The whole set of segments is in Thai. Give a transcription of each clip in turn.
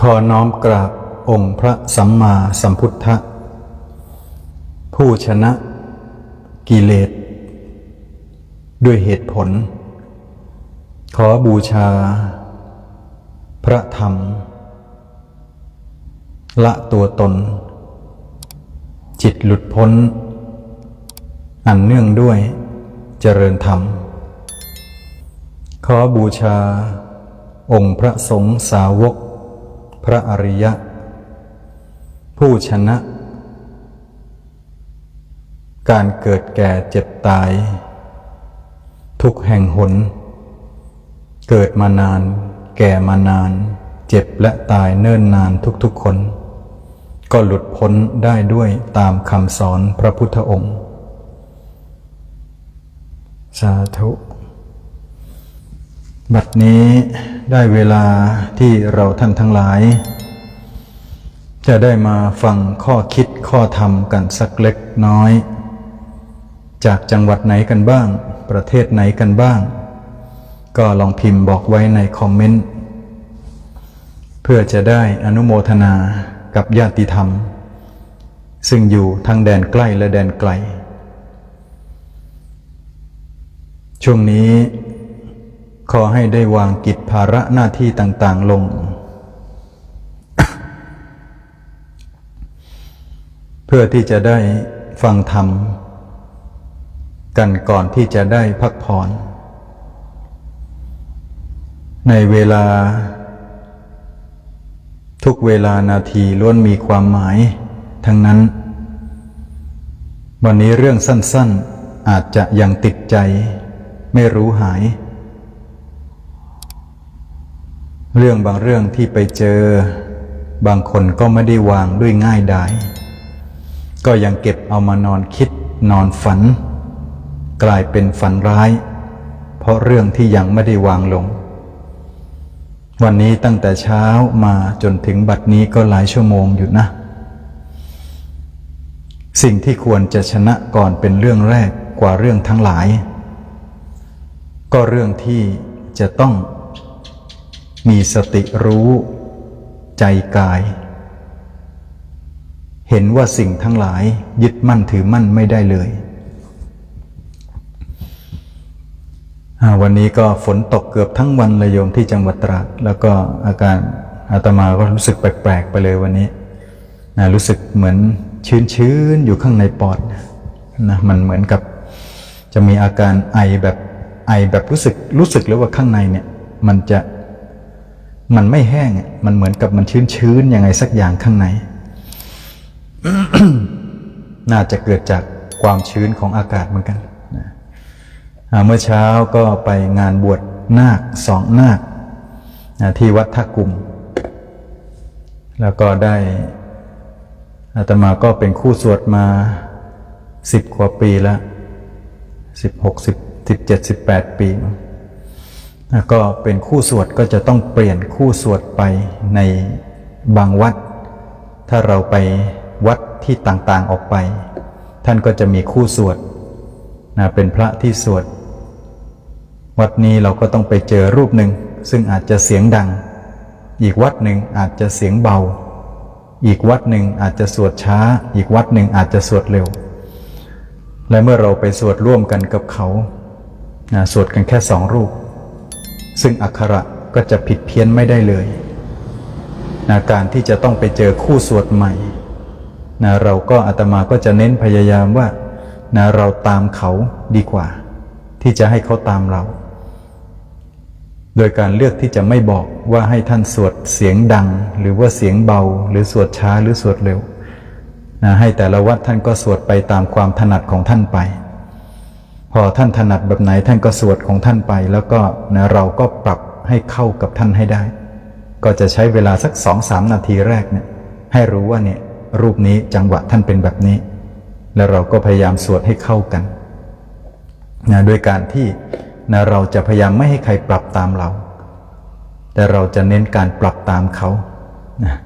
ขอน้อมกราบองค์พระสัมมาสัมพุทธะผู้ชนะกิเลส ด้วยเหตุผล ขอบูชา พระธรรม ละตัวตน จิตหลุดพ้น อันเนื่องด้วยเจริญธรรม ขอบูชา องค์พระสงฆ์สาวก พระอริยะ ผู้ชนะ การเกิดแก่เจ็บตาย ทุกแห่งหน เกิดมานาน แก่มานาน เจ็บและตายเนิ่นนานทุกๆคน ก็หลุดพ้นได้ด้วยตามคำสอนพระพุทธองค์ สาธุ บัดนี้ ได้เวลาที่เราท่านทั้งหลาย จะได้มาฟังข้อคิดข้อธรรมกันสักเล็กน้อย จากจังหวัดไหนกันบ้าง ประเทศไหนกันบ้าง ก็ลองพิมพ์บอกไว้ในคอมเมนต์ เพื่อจะได้อนุโมทนากับญาติธรรม ซึ่งอยู่ทั้งแดนใกล้และแดนไกล ช่วงนี้ ขอให้ได้วางกิจภาระหน้าที่ต่าง ๆ ลง เพื่อที่จะได้ฟังธรรม กันก่อนที่จะได้พักผ่อน ในเวลา ทุกเวลานาทีล้วนมีความหมาย ทั้งนั้น วันนี้เรื่องสั้น ๆ อาจจะยังติดใจ ไม่รู้หาย เรื่องบางเรื่องที่ไปเจอ บางคนก็ไม่ได้วางด้วยง่ายดายก็ยังเก็บเอามานอนคิดนอนฝัน กลายเป็นฝันร้าย เพราะเรื่องที่ยังไม่ได้วางลง วันนี้ตั้งแต่เช้ามาจนถึงบัดนี้ก็หลายชั่วโมงอยู่นะ สิ่งที่ควรจะชนะก่อนเป็นเรื่องแรกกว่าเรื่องทั้งหลาย ก็เรื่องที่จะต้อง มีสติรู้ ใจกาย เห็นว่าสิ่งทั้งหลายยึดมั่นถือมั่นไม่ได้เลย วันนี้ก็ฝนตกเกือบทั้งวันเลยโยมที่จังหวัดตราดแล้วก็อาการอาตมาก็รู้สึกแปลกๆไปเลยวันนี้นะรู้สึกเหมือนชื้นๆอยู่ข้างในปอดนะมันเหมือนกับจะมีอาการไอแบบไอแบบรู้สึกรู้สึกเลยว่าข้างในเนี่ยมันจะ มันไม่แห้งอะมันเหมือนกับมันชื้นๆยังไงสักอย่างข้างใน น่าจะเกิดจากความชื้นของอากาศเหมือนกันนะเมื่อเช้าก็ไปงานบวชนาคสองนาคที่วัดท่ากุม แล้วก็ได้อาตมาก็เป็นคู่สวดมาสิบกว่าปีแล้วสิบหกสิบสิบเจ็ดสิบแปดปีมั้ง ก็เป็นคู่สวดก็จะต้องเปลี่ยนคู่สวดไปในบางวัด ถ้าเราไปวัดที่ต่างๆออกไป ท่านก็จะมีคู่สวดนะเป็นพระที่สวด วัดนี้เราก็ต้องไปเจอรูปหนึ่งซึ่งอาจจะเสียงดัง อีกวัดหนึ่งอาจจะเสียงเบา อีกวัดหนึ่งอาจจะสวดช้า อีกวัดหนึ่งอาจจะสวดเร็ว และเมื่อเราไปสวดร่วมกันกับเขานะสวดกันแค่สองรูป ซึ่งอักขระก็จะผิดเพี้ยนไม่ได้เลยนะการที่จะต้องไปเจอคู่สวดใหม่นะเราก็อาตมาก็จะเน้นพยายามว่านะเราตามเขาดีกว่า ที่จะให้เขาตามเรา โดยการเลือกที่จะไม่บอกว่าให้ท่านสวดเสียงดัง หรือว่าเสียงเบา หรือสวดช้าหรือสวดเร็วนะให้แต่ละวัดท่านก็สวดไปตามความถนัดของท่านไป พอท่านถนัดแบบไหนท่านก็สวดของท่านไป แล้วก็นะเราก็ปรับให้เข้ากับท่านให้ได้ ก็จะใช้เวลาสักสองสามนาทีแรกเนี่ยให้รู้ว่าเนี่ยรูปนี้จังหวะท่านเป็นแบบนี้ แล้วเราก็พยายามสวดให้เข้ากันนะโดยการที่นะเราจะพยายามไม่ให้ใครปรับตามเรา แต่เราจะเน้นการปรับตามเขานะ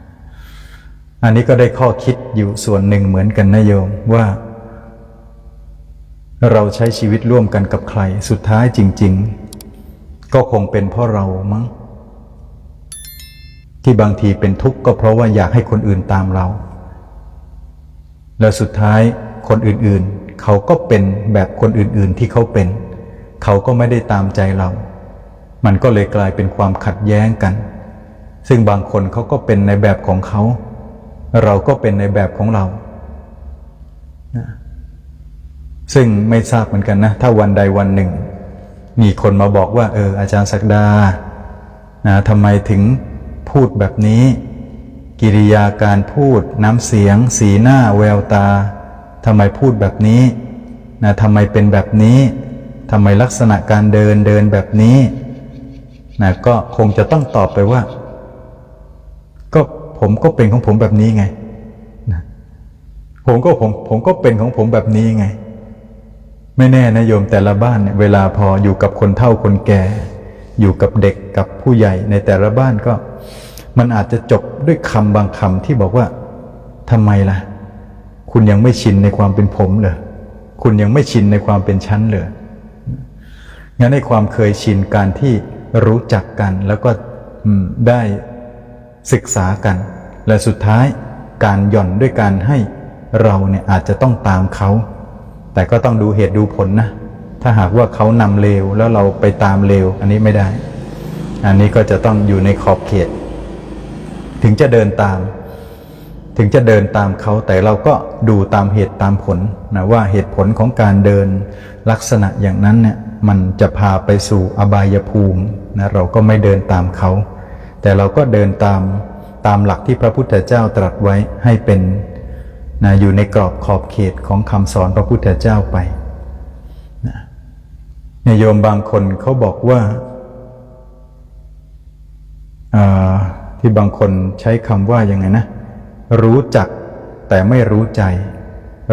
อันนี้ก็ได้ข้อคิดอยู่ส่วนหนึ่งเหมือนกันนะโยมว่า เราใช้ชีวิตร่วมกันกับใคร สุดท้ายจริง ๆ ก็คงเป็นเพราะเรามั้งที่บางทีเป็นทุกข์ก็เพราะว่าอยากให้คนอื่นตามเรา แล้วสุดท้ายคนอื่นๆ เขาก็เป็นแบบคนอื่นๆที่เขาเป็น เขาก็ไม่ได้ตามใจเรา มันก็เลยกลายเป็นความขัดแย้งกัน ซึ่งบางคนเขาก็เป็นในแบบของเขา เราก็เป็นในแบบของเรา ซึ่งไม่ทราบเหมือนกันนะ ถ้าวันใดวันหนึ่ง มีคนมาบอกว่า เออ อาจารย์ศักดานะทำไมถึงพูดแบบนี้ กิริยาการพูด น้ำเสียง สีหน้า แววตาทำไมพูดแบบนี้นะทำไมเป็นแบบนี้ทำไมลักษณะการเดินเดินแบบนี้นะก็คงจะต้องตอบไปว่า ก็ผมก็เป็นของผมแบบนี้ไงนะผมก็ผมผมก็เป็นของผมแบบนี้ไง ไม่แน่นะโยมแต่ละบ้านเนี่ยเวลาพออยู่กับคนเฒ่าคนแก่ อยู่กับเด็กกับผู้ใหญ่ในแต่ละบ้านก็ มันอาจจะจบด้วยคำบางคำที่บอกว่าทำไมล่ะ คุณยังไม่ชินในความเป็นผมเหรอคุณยังไม่ชินในความเป็นชั้นเหรองั้นในความเคยชินการที่รู้จักกันแล้วก็ได้ศึกษากัน และสุดท้ายการหย่อนด้วยการให้เราเนี่ยอาจจะต้องตามเขา แต่ก็ต้องดูเหตุดูผลนะ ถ้าหากว่าเขานำเลวแล้วเราไปตามเลวอันนี้ไม่ได้ อันนี้ก็จะต้องอยู่ในขอบเขต ถึงจะเดินตาม ถึงจะเดินตามเขาแต่เราก็ดูตามเหตุตามผลนะว่าเหตุผลของการเดินลักษณะอย่างนั้นเนี่ยมันจะพาไปสู่อบายภูมินะเราก็ไม่เดินตามเขา แต่เราก็เดินตามตามหลักที่พระพุทธเจ้าตรัสไว้ให้เป็น นะอยู่ในกรอบขอบเขตของคำสอนพระพุทธเจ้าไปนะนโยมบางคนเขาบอกว่าาที่บางคนใช้คำว่ายังไงนะ รู้จักแต่ไม่รู้ใจ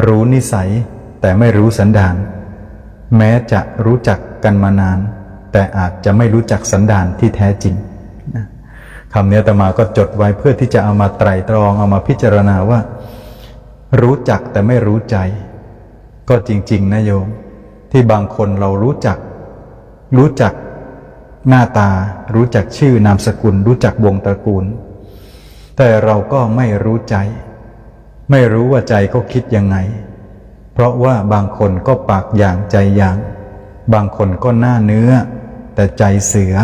รู้นิสัยแต่ไม่รู้สันดาน แม้จะรู้จักกันมานาน แต่อาจจะไม่รู้จักสันดานที่แท้จริงคำนี้ตมาก็จดไว้เพื่อที่จะเอามาไตรตรองเอามาพิจารณาว่า รู้จักแต่ไม่รู้ใจ ก็จริง ๆ นะโยม ที่บางคนเรารู้จัก รู้จักหน้าตา รู้จักชื่อนามสกุล รู้จักวงตระกูล แต่เราก็ไม่รู้ใจ ไม่รู้ว่าใจเขาคิดยังไง เพราะว่าบางคนก็ปากอย่างใจอย่าง บางคนก็หน้าเนื้อ แต่ใจเสือ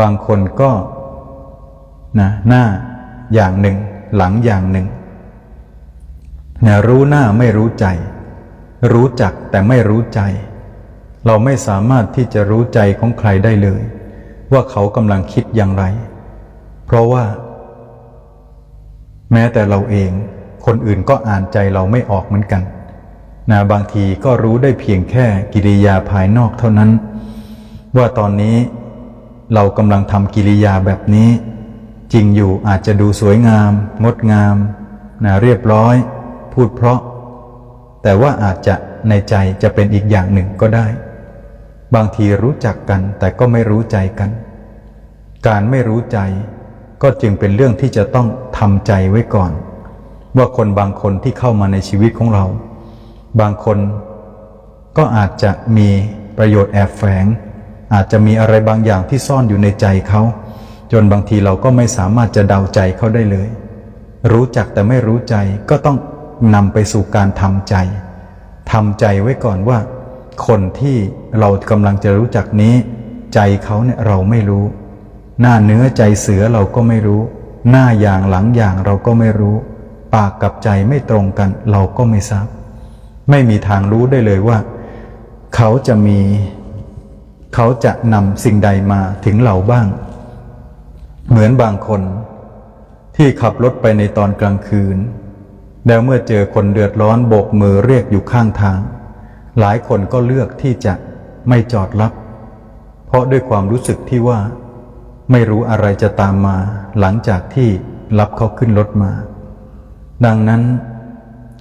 บางคนก็นะหน้าอย่างหนึ่ง หลังอย่างหนึ่ง นะรู้หน้าไม่รู้ใจ รู้จักแต่ไม่รู้ใจ เราไม่สามารถที่จะรู้ใจของใครได้เลย ว่าเขากำลังคิดอย่างไร เพราะว่า แม้แต่เราเอง คนอื่นก็อ่านใจเราไม่ออกเหมือนกันนะบางทีก็รู้ได้เพียงแค่กิริยาภายนอกเท่านั้น ว่าตอนนี้เรากำลังทำกิริยาแบบนี้ จริงอยู่อาจจะดูสวยงาม งดงามนะเรียบร้อย พูดเพราะ แต่ว่าอาจจะในใจจะเป็นอีกอย่างหนึ่งก็ได้ บางทีรู้จักกันแต่ก็ไม่รู้ใจกัน การไม่รู้ใจก็จึงเป็นเรื่องที่จะต้องทำใจไว้ก่อน ว่าคนบางคนที่เข้ามาในชีวิตของเรา บางคนก็อาจจะมีประโยชน์แอบแฝง อาจจะมีอะไรบางอย่างที่ซ่อนอยู่ในใจเขา จนบางทีเราก็ไม่สามารถจะเดาใจเขาได้เลย รู้จักแต่ไม่รู้ใจก็ต้อง นำไปสู่การทำใจทำใจไว้ก่อนว่า คนที่เรากำลังจะรู้จักนี้ ใจเขาเนี่ยเราไม่รู้ หน้าเนื้อใจเสือเราก็ไม่รู้ หน้าอย่างหลังอย่างเราก็ไม่รู้ ปากกับใจไม่ตรงกันเราก็ไม่ทราบ ไม่มีทางรู้ได้เลยว่า เขาจะมี เขาจะนำสิ่งใดมาถึงเราบ้าง เหมือนบางคน ที่ขับรถไปในตอนกลางคืน แล้วเมื่อเจอคนเดือดร้อนโบกมือเรียกอยู่ข้างทาง หลายคนก็เลือกที่จะไม่จอดรับ เพราะด้วยความรู้สึกที่ว่า ไม่รู้อะไรจะตามมาหลังจากที่รับเขาขึ้นรถมา ดังนั้น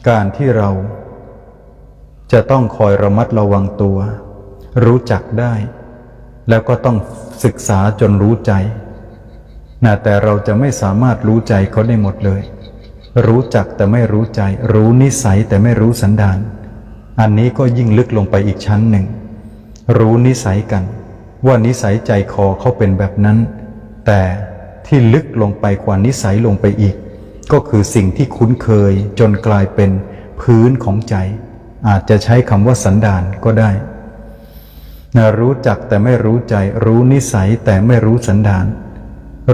การที่เรา จะต้องคอยระมัดระวังตัว รู้จักได้ แล้วก็ต้องศึกษาจนรู้ใจนะแต่เราจะไม่สามารถรู้ใจเขาได้หมดเลย รู้จักแต่ไม่รู้ใจ รู้นิสัยแต่ไม่รู้สันดาน อันนี้ก็ยิ่งลึกลงไปอีกชั้นหนึ่ง รู้นิสัยกัน ว่านิสัยใจคอเขาเป็นแบบนั้น แต่ที่ลึกลงไปกว่านิสัยลงไปอีก ก็คือสิ่งที่คุ้นเคยจนกลายเป็นพื้นของใจ อาจจะใช้คำว่าสันดานก็ได้นะรู้จักแต่ไม่รู้ใจ รู้นิสัยแต่ไม่รู้สันดาน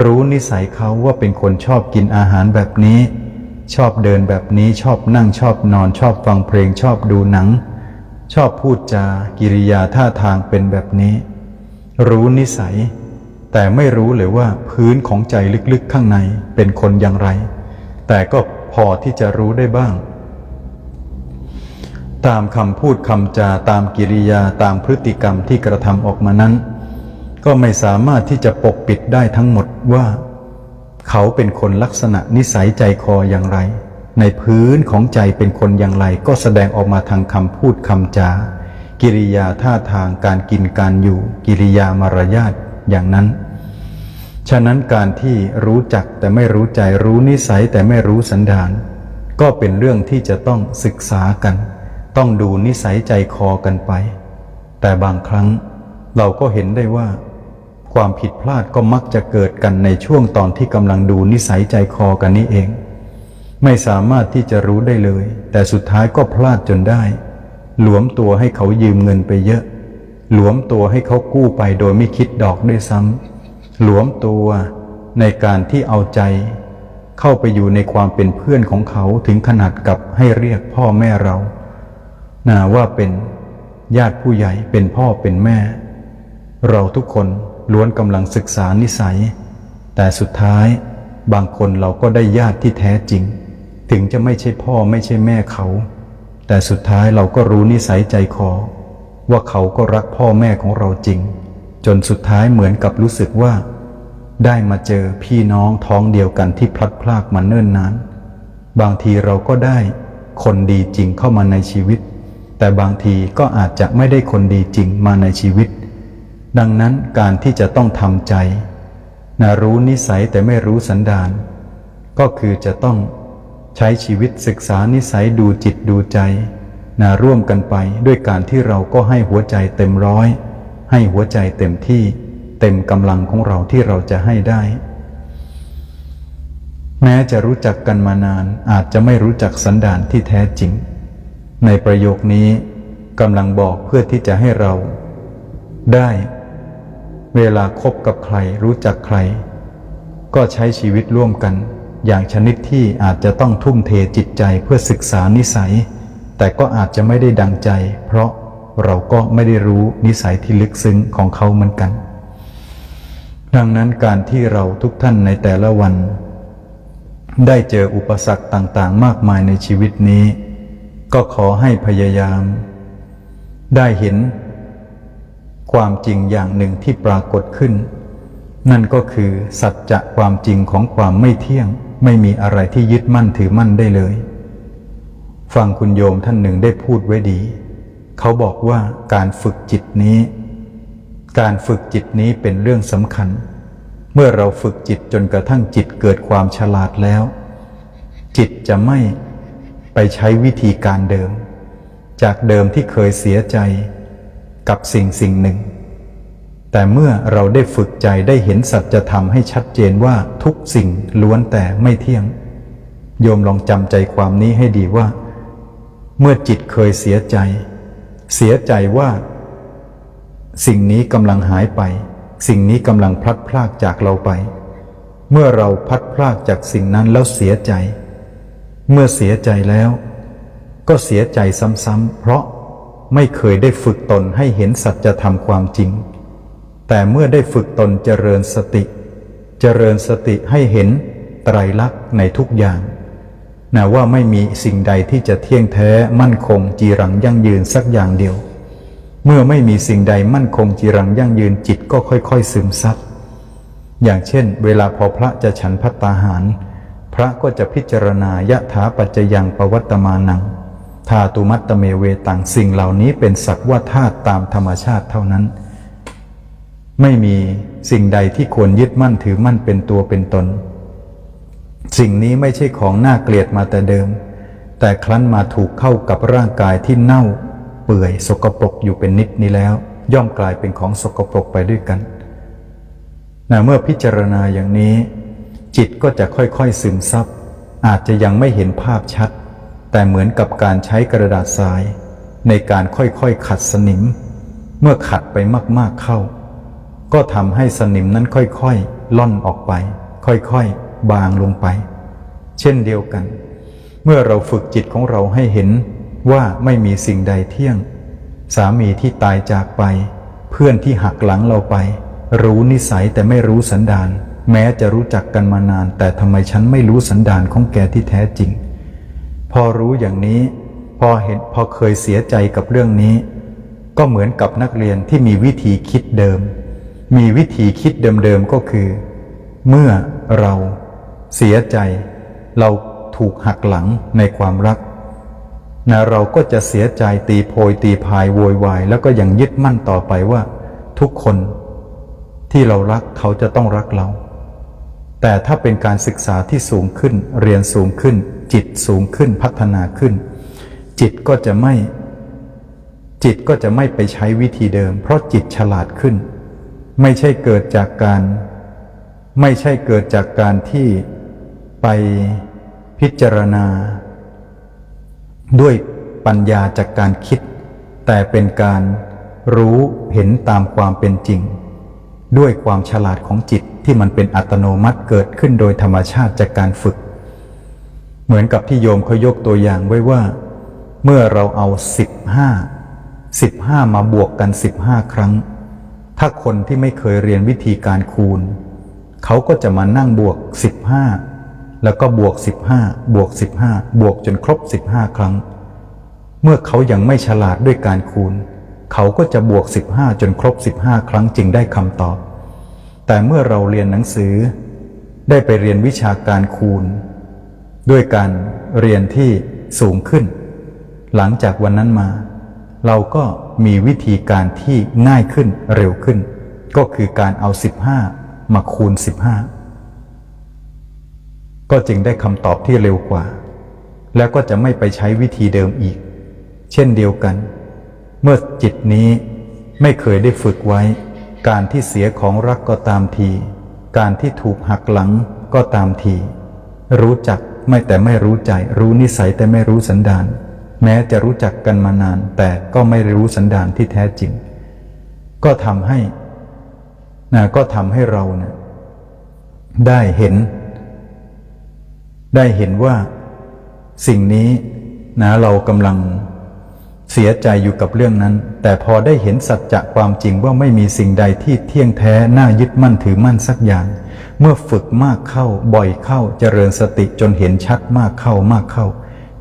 รู้นิสัยเขาว่าเป็นคนชอบกินอาหารแบบนี้ ชอบเดินแบบนี้ชอบนั่งชอบนอนชอบฟังเพลงชอบดูหนัง ชอบพูดจากิริยาท่าทางเป็นแบบนี้ รู้นิสัย แต่ไม่รู้เลยว่าพื้นของใจลึกๆข้างในเป็นคนอย่างไร แต่ก็พอที่จะรู้ได้บ้าง ตามคำพูดคำจาตามกิริยาตามพฤติกรรมที่กระทำออกมานั้น ก็ไม่สามารถที่จะปกปิดได้ทั้งหมดว่า เขาเป็นคนลักษณะนิสัยใจคออย่างไร ในพื้นของใจเป็นคนอย่างไร ก็แสดงออกมาทางคำพูดคำจา กิริยาท่าทางการกินการอยู่ กิริยามารยาทอย่างนั้น ฉะนั้นการที่รู้จักแต่ไม่รู้ใจรู้นิสัยแต่ไม่รู้สันดาน ก็เป็นเรื่องที่จะต้องศึกษากัน ต้องดูนิสัยใจคอกันไป แต่บางครั้งเราก็เห็นได้ว่า ความผิดพลาดก็มักจะเกิดกันในช่วงตอนที่กำลังดูนิสัยใจคอกันนี้เอง ไม่สามารถที่จะรู้ได้เลย แต่สุดท้ายก็พลาดจนได้ หลวมตัวให้เขายืมเงินไปเยอะ หลวมตัวให้เขากู้ไปโดยไม่คิดดอกด้วยซ้ำหลวมตัวในการที่เอาใจ เข้าไปอยู่ในความเป็นเพื่อนของเขาถึงขนาดกับให้เรียกพ่อแม่เรานาว่าเป็นญาติผู้ใหญ่เป็นพ่อเป็นแม่ เราทุกคน ล้วนกำลังศึกษานิสัย แต่สุดท้ายบางคนเราก็ได้ญาติที่แท้จริง ถึงจะไม่ใช่พ่อไม่ใช่แม่เขา แต่สุดท้ายเราก็รู้นิสัยใจคอ ว่าเขาก็รักพ่อแม่ของเราจริง จนสุดท้ายเหมือนกับรู้สึกว่า ได้มาเจอพี่น้องท้องเดียวกันที่พลัดพรากมาเนิ่นนาน บางทีเราก็ได้คนดีจริงเข้ามาในชีวิต แต่บางทีก็อาจจะไม่ได้คนดีจริงมาในชีวิต ดังนั้นการที่จะต้องทำใจนะรู้นิสัยแต่ไม่รู้สันดาน ก็คือจะต้องใช้ชีวิตศึกษานิสัยดูจิตดูใจนะร่วมกันไปด้วยการที่เราก็ให้หัวใจเต็มร้อย ให้หัวใจเต็มที่ เต็มกำลังของเราที่เราจะให้ได้ แม้จะรู้จักกันมานานอาจจะไม่รู้จักสันดานที่แท้จริง ในประโยคนี้กำลังบอกเพื่อที่จะให้เราได้ เวลาคบกับใครรู้จักใคร ก็ใช้ชีวิตร่วมกัน อย่างชนิดที่อาจจะต้องทุ่มเทจิตใจเพื่อศึกษานิสัย แต่ก็อาจจะไม่ได้ดังใจ เพราะเราก็ไม่ได้รู้นิสัยที่ลึกซึ้งของเขาเหมือนกัน ดังนั้นการที่เราทุกท่านในแต่ละวัน ได้เจออุปสรรคต่างๆ มากมายในชีวิตนี้ ก็ขอให้พยายาม ได้เห็น ความจริงอย่างหนึ่งที่ปรากฏขึ้น นั่นก็คือสัจจะความจริงของความไม่เที่ยง ไม่มีอะไรที่ยึดมั่นถือมั่นได้เลย ฟังคุณโยมท่านหนึ่งได้พูดไว้ดี เขาบอกว่าการฝึกจิตนี้ การฝึกจิตนี้เป็นเรื่องสำคัญ เมื่อเราฝึกจิตจนกระทั่งจิตเกิดความฉลาดแล้ว จิตจะไม่ไปใช้วิธีการเดิม จากเดิมที่เคยเสียใจ กับสิ่งสิ่งหนึ่ง แต่เมื่อเราได้ฝึกใจได้เห็นสัจธรรมให้ชัดเจนว่าทุกสิ่งล้วนแต่ไม่เที่ยง โยมลองจำใจความนี้ให้ดีว่า เมื่อจิตเคยเสียใจ เสียใจว่า สิ่งนี้กำลังหายไป สิ่งนี้กำลังพลัดพรากจากเราไป เมื่อเราพัดพรากจากสิ่งนั้นแล้วเสียใจ เมื่อเสียใจแล้ว ก็เสียใจซ้ำๆเพราะ ไม่เคยได้ฝึกตนให้เห็นสัจธรรมความจริง แต่เมื่อได้ฝึกตนเจริญสติ เจริญสติให้เห็นไตรลักษณ์ในทุกอย่างนะว่าไม่มีสิ่งใดที่จะเที่ยงแท้มั่นคงจีรังยั่งยืนสักอย่างเดียว เมื่อไม่มีสิ่งใดมั่นคงจีรังยั่งยืนจิตก็ค่อยๆซึมซับอย่างเช่น เวลาพอพระจะฉันพัตตาหาร พระก็จะพิจารณายะถาปัจจยังปวัตตมานัง ธาตุมัตตเมเวตังสิ่งเหล่านี้เป็นสักว่าธาตุตามธรรมชาติเท่านั้น ไม่มีสิ่งใดที่ควรยึดมั่นถือมั่นเป็นตัวเป็นตน สิ่งนี้ไม่ใช่ของน่าเกลียดมาแต่เดิม แต่ครั้นมาถูกเข้ากับร่างกายที่เน่า เปื่อยสกปรกอยู่เป็นนิดนี้แล้ว ย่อมกลายเป็นของสกปรกไปด้วยกันนะเมื่อพิจารณาอย่างนี้ จิตก็จะค่อยๆซึมซับอาจจะยังไม่เห็นภาพชัด แต่เหมือนกับการใช้กระดาษทราย ในการค่อยๆขัดสนิม เมื่อขัดไปมากๆเข้า ก็ทำให้สนิมนั้นค่อยๆล่อนออกไป ค่อยๆ บางลงไป เช่นเดียวกัน เมื่อเราฝึกจิตของเราให้เห็นว่าไม่มีสิ่งใดเที่ยง สามีที่ตายจากไป เพื่อนที่หักหลังเราไป รู้นิสัยแต่ไม่รู้สันดาน แม้จะรู้จักกันมานาน แต่ทำไมฉันไม่รู้สันดานของแกที่แท้จริง พอรู้อย่างนี้พอเห็นพอเคยเสียใจกับเรื่องนี้ ก็เหมือนกับนักเรียนที่มีวิธีคิดเดิม มีวิธีคิดเดิมๆก็คือ เมื่อเราเสียใจ เราถูกหักหลังในความรักนะเราก็จะเสียใจตีโพยตีพายโวยวายแล้วก็ยังยึดมั่นต่อไปว่า ทุกคนที่เรารักเขาจะต้องรักเรา แต่ถ้าเป็นการศึกษาที่สูงขึ้นเรียนสูงขึ้น จิตสูงขึ้นพัฒนาขึ้น จิตก็จะไม่จิตก็จะไม่ไปใช้วิธีเดิม เพราะจิตฉลาดขึ้น ไม่ใช่เกิดจากการ ไม่ใช่เกิดจากการที่ไปพิจารณา ด้วยปัญญาจากการคิด แต่เป็นการรู้เห็นตามความเป็นจริง ด้วยความฉลาดของจิตที่มันเป็นอัตโนมัติเกิดขึ้นโดยธรรมชาติจากการฝึก เหมือนกับที่โยมเขายกตัวอย่างไว้ว่า เมื่อเราเอาสิบห้าสิบห้ามาบวกกันสิบห้าครั้ง ถ้าคนที่ไม่เคยเรียนวิธีการคูณ เขาก็จะมานั่งบวกสิบห้าแล้วก็บวกสิบห้าบวกสิบห้าบวกจนครบสิบห้าครั้ง เมื่อเขายังไม่ฉลาดด้วยการคูณ เขาก็จะบวกสิบห้าจนครบสิบห้าครั้งจึงได้คำตอบ แต่เมื่อเราเรียนหนังสือ ได้ไปเรียนวิชาการคูณ ด้วยการเรียนที่สูงขึ้น หลังจากวันนั้นมา เราก็มีวิธีการที่ง่ายขึ้นเร็วขึ้น ก็คือการเอา 15 มาคูณ 15 ก็จึงได้คำตอบที่เร็วกว่า แล้วก็จะไม่ไปใช้วิธีเดิมอีก เช่นเดียวกัน เมื่อจิตนี้ไม่เคยได้ฝึกไว้ การที่เสียของรักก็ตามที การที่ถูกหักหลังก็ตามที รู้จัก ไม่แต่ไม่รู้ใจ รู้นิสัยแต่ไม่รู้สันดาน แม้จะรู้จักกันมานาน แต่ก็ไม่รู้สันดานที่แท้จริง ก็ทำให้นะก็ทำให้เรานะได้เห็น ได้เห็นว่าสิ่งนี้นะเรากำลัง เสียใจอยู่กับเรื่องนั้น แต่พอได้เห็นสัจจะความจริงว่าไม่มีสิ่งใดที่เที่ยงแท้ น่ายึดมั่นถือมั่นสักอย่าง เมื่อฝึกมากเข้าบ่อยเข้าเจริญสติจนเห็นชัดมากเข้ามากเข้า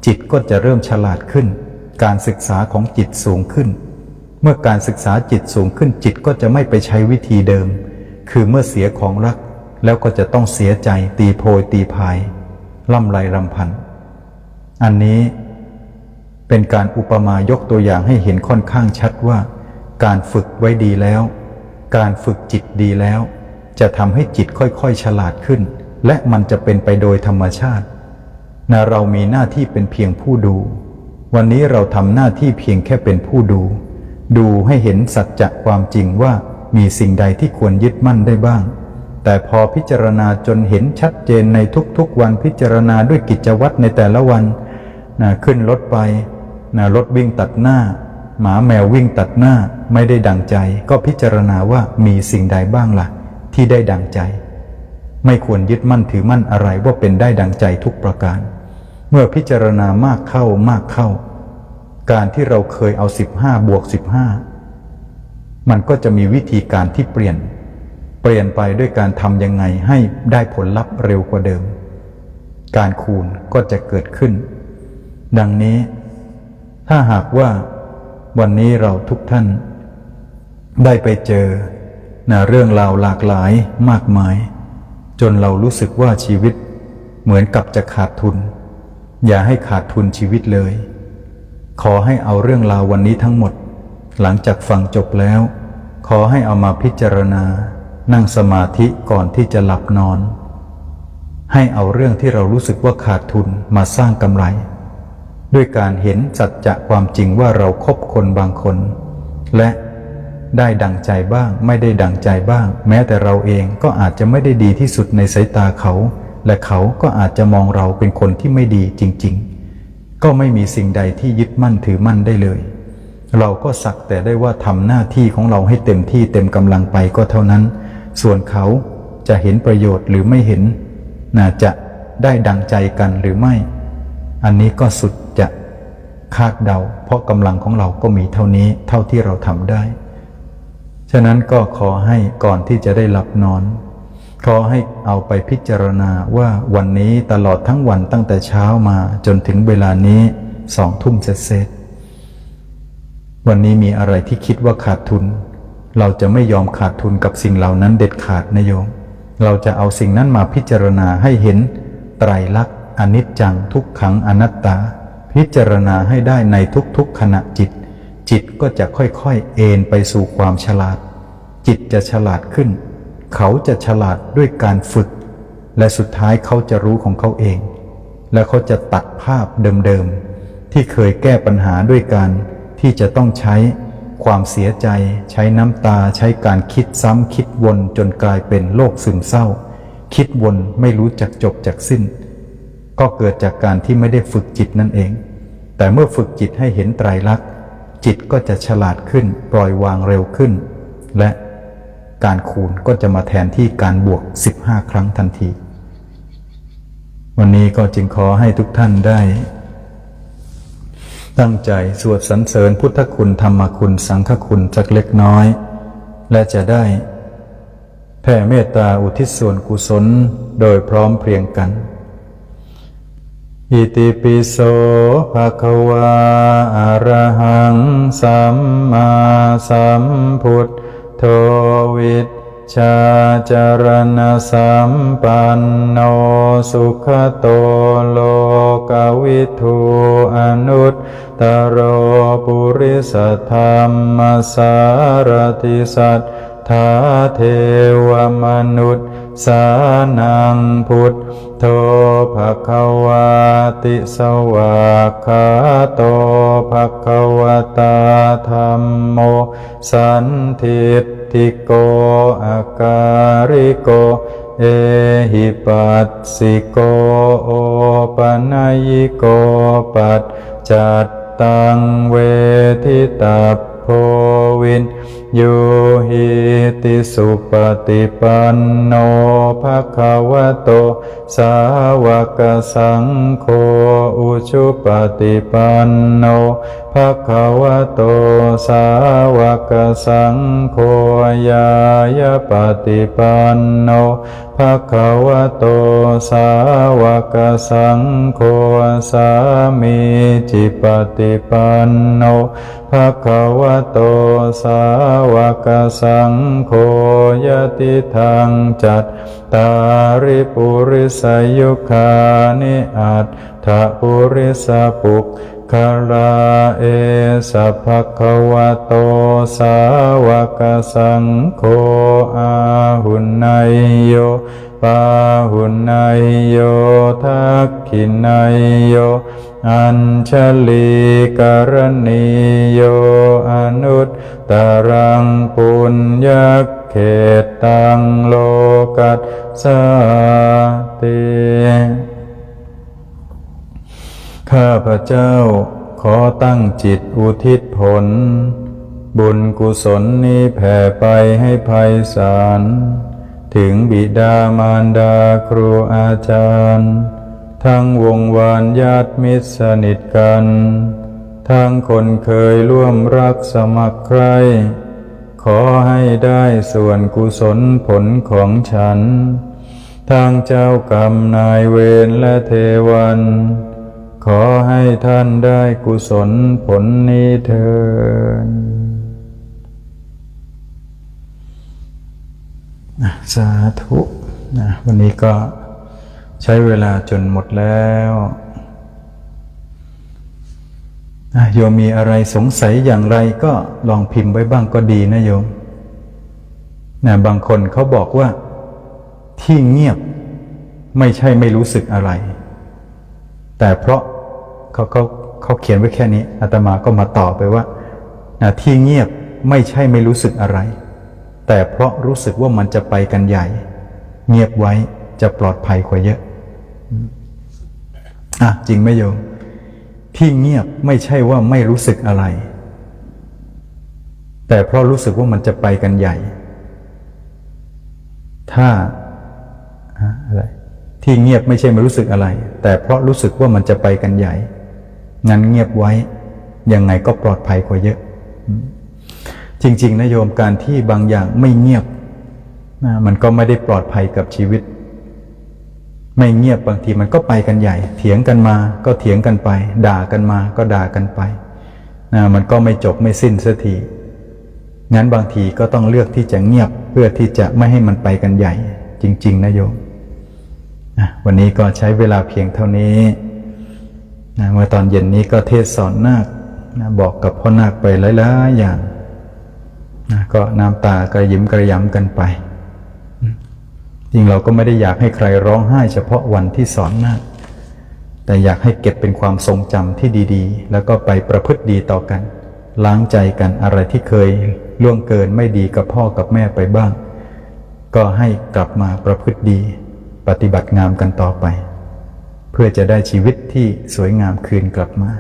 จิตก็จะเริ่มฉลาดขึ้น การศึกษาของจิตสูงขึ้น เมื่อการศึกษาจิตสูงขึ้นจิตก็จะไม่ไปใช้วิธีเดิม คือเมื่อเสียของรัก แล้วก็จะต้องเสียใจตีโพยตีพายล่ำไรลำพัน อันนี้ เป็นการอุปมายกตัวอย่างให้เห็นค่อนข้างชัดว่า การฝึกไว้ดีแล้ว การฝึกจิตดีแล้ว จะทำให้จิตค่อยๆฉลาดขึ้น และมันจะเป็นไปโดยธรรมชาตินะเรามีหน้าที่เป็นเพียงผู้ดู วันนี้เราทำหน้าที่เพียงแค่เป็นผู้ดู ดูให้เห็นสัจจะความจริงว่ามีสิ่งใดที่ควรยึดมั่นได้บ้าง แต่พอพิจารณาจนเห็นชัดเจนในทุกๆวันพิจารณาด้วยกิจวัตรในแต่ละวันนะขึ้นรถไป นะรถวิ่งตัดหน้า หมาแมววิ่งตัดหน้าไม่ได้ดังใจ ก็พิจารณาว่ามีสิ่งใดบ้างละ่ะ ที่ได้ดังใจ ไม่ควรยึดมั่นถือมั่นอะไรว่าเป็นได้ดังใจทุกประการ เมื่อพิจารณามากเข้ามากเข้า การที่เราเคยเอาสิบห้าบวกสิบห้ามันก็จะมีวิธีการที่เปลี่ยน เปลี่ยนไปด้วยการทำยังไงให้ได้ผลลัพธ์เร็วกว่าเดิม การคูณก็จะเกิดขึ้น ดังนี้ ถ้าหากว่าวันนี้เราทุกท่าน ได้ไปเจอนะเรื่องราวหลากหลายมากมาย จนเรารู้สึกว่าชีวิตเหมือนกับจะขาดทุน อย่าให้ขาดทุนชีวิตเลย ขอให้เอาเรื่องราววันนี้ทั้งหมด หลังจากฟังจบแล้ว ขอให้เอามาพิจารณา นั่งสมาธิก่อนที่จะหลับนอน ให้เอาเรื่องที่เรารู้สึกว่าขาดทุนมาสร้างกำไร ด้วยการเห็นสัจจะความจริงว่าเราครบคนบางคน และได้ดังใจบ้างไม่ได้ดังใจบ้าง แม้แต่เราเองก็อาจจะไม่ได้ดีที่สุดในสายตาเขา และเขาก็อาจจะมองเราเป็นคนที่ไม่ดีจริง ๆ ก็ไม่มีสิ่งใดที่ยึดมั่นถือมั่นได้เลย เราก็สักแต่ได้ว่าทำหน้าที่ของเราให้เต็มที่เต็มกำลังไปก็เท่านั้น ส่วนเขาจะเห็นประโยชน์หรือไม่เห็น น่าจะได้ดังใจกันหรือไม่ อันนี้ก็สุด คาดเดา เพราะกำลังของเราก็มีเท่านี้เท่าที่เราทำได้ ฉะนั้นก็ขอให้ก่อนที่จะได้หลับนอน ขอให้เอาไปพิจารณาว่าวันนี้ตลอดทั้งวันตั้งแต่เช้ามาจนถึงเวลานี้สองทุ่มเสร็จๆวันนี้มีอะไรที่คิดว่าขาดทุน เราจะไม่ยอมขาดทุนกับสิ่งเหล่านั้นเด็ดขาดนะโยม เราจะเอาสิ่งนั้นมาพิจารณาให้เห็นไตรลักษณ์อนิจจังทุกขังอนัตตา พิจารณาให้ได้ในทุกๆขณะจิต จิตก็จะค่อยๆเอนไปสู่ความฉลาด จิตจะฉลาดขึ้น เขาจะฉลาดด้วยการฝึก และสุดท้ายเขาจะรู้ของเขาเอง และเขาจะตัดภาพเดิมๆ ที่เคยแก้ปัญหาด้วยการที่จะต้องใช้ความเสียใจ ใช้น้ำตาใช้การคิดซ้ำคิดวนจนกลายเป็นโรคซึมเศร้า คิดวนไม่รู้จักจบจากสิ้น ก็เกิดจากการที่ไม่ได้ฝึกจิตนั่นเอง แต่เมื่อฝึกจิตให้เห็นไตรลักษณ์จิตก็จะฉลาดขึ้น ปล่อยวางเร็วขึ้น และการคูณก็จะมาแทนที่การบวก 15 ครั้งทันที วันนี้ก็จึงขอให้ทุกท่านได้ ตั้งใจสวดสรรเสริญพุทธคุณธรรมคุณสังฆคุณสักเล็กน้อย และจะได้ แผ่เมตตาอุทิศส่วนกุศลโดยพร้อมเพรียงกัน อิติปิโสภะคะวาอะระหังสัมมาสัมพุทโธวิชชาจารณสัมปันโนสุขโตโลกวิทูอนุตตโรปุริสธรรมสารติสัทธาเทวมนุษย์ สานังพุทโธภคะวาติสวากขาโตภคะวตาธรรมโม สันทิฏฐิโกอาการิโก เอหิปัสสิโกโอปนัยโกปัจจัตตังเวทิตาโพวินโยหิติสุปฏิปันโนภะคะวะโต สาวกสังโฆอุชุปฏิปันโนภะคะวะโต สาวกสังโฆยายปฏิปันโนภะคะวะโต สาวกสังโฆสามีจิปฏิปันโนภะคะวะโต สาววกสังโฆยติทางจัดตาริปุริสยุคานิอัตถปุริสปุกคาลาเอสัพพะคะวะโตสาวกสังโฆอาหุนายโย ปาหุนายโยทักขินายโย อัญชลีกรณีโยอนุตตรังปุญญเขตตังโลกัสสติข้าพระเจ้าขอตั้งจิตอุทิศผล บุญกุศลนี้แผ่ไปให้ภัยสาร ถึงบิดามารดาครูอาจารย์ ทั้งวงวานญาติมิตรสนิทกัน ทั้งคนเคยร่วมรักสมัครใคร ขอให้ได้ส่วนกุศลผลของฉันทางเจ้ากรรมนายเวรและเทวัน ขอให้ท่านได้กุศลผลนี้เถิด อะสาธุนะวันนี้ก็ใช้เวลาจนหมดแล้วอะโยมมีอะไรสงสัยอย่างไรก็ลองพิมพ์ไว้บ้างก็ดีนะโยมนะบางคนเขาบอกว่า ที่เงียบไม่ใช่ไม่รู้สึกอะไร แต่เพราะเขาเขาเขาเขียนไว้แค่นี้อาตมาก็มาต่อไปว่านะที่เงียบไม่ใช่ไม่รู้สึกอะไร แต่เพราะรู้สึกว่ามันจะไปกันใหญ่ เงียบไว้จะปลอดภัยกว่าเยอะอะจริงไหมโยมที่เงียบไม่ใช่ว่าไม่รู้สึกอะไร แต่เพราะรู้สึกว่ามันจะไปกันใหญ่ ถ้าอะอะไรที่เงียบไม่ใช่ไม่รู้สึกอะไร แต่เพราะรู้สึกว่ามันจะไปกันใหญ่งั้นเงียบไว้ยังไงก็ปลอดภัยกว่าเยอะ จริง ๆนะโยมการที่บางอย่างไม่เงียบนะมันก็ไม่ได้ปลอดภัยกับชีวิต ไม่เงียบบางทีมันก็ไปกันใหญ่ เถียงกันมาก็เถียงกันไป ด่ากันมาก็ด่ากันไปนะมันก็ไม่จบไม่สิ้นสักทีงั้นบางทีก็ต้องเลือกที่จะเงียบเพื่อที่จะไม่ให้มันไปกันใหญ่ จริง ๆนะโยมนะวันนี้ก็ใช้เวลาเพียงเท่านี้นะเมื่อตอนเย็นนี้ก็เทศสอนนาคนะบอกกับพ่อนาคไปหลายๆอย่าง นะก็น้ำตากระยิ้มกระยำกันไปจริงเราก็ไม่ได้อยากให้ใครร้องไห้เฉพาะวันที่สอนนาคแต่อยากให้เก็บเป็นความทรงจำที่ดีๆ แล้วก็ไปประพฤติดีต่อกัน ล้างใจกันอะไรที่เคยล่วงเกินไม่ดีกับพ่อกับแม่ไปบ้าง ก็ให้กลับมาประพฤติดี ปฏิบัติงามกันต่อไป เพื่อจะได้ชีวิตที่สวยงามคืนกลับมา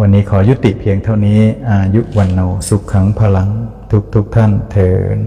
วันนี้ขอยุติเพียงเท่านี้ อายุวันโนสุขขังพลังทุกทุกท่านเถิด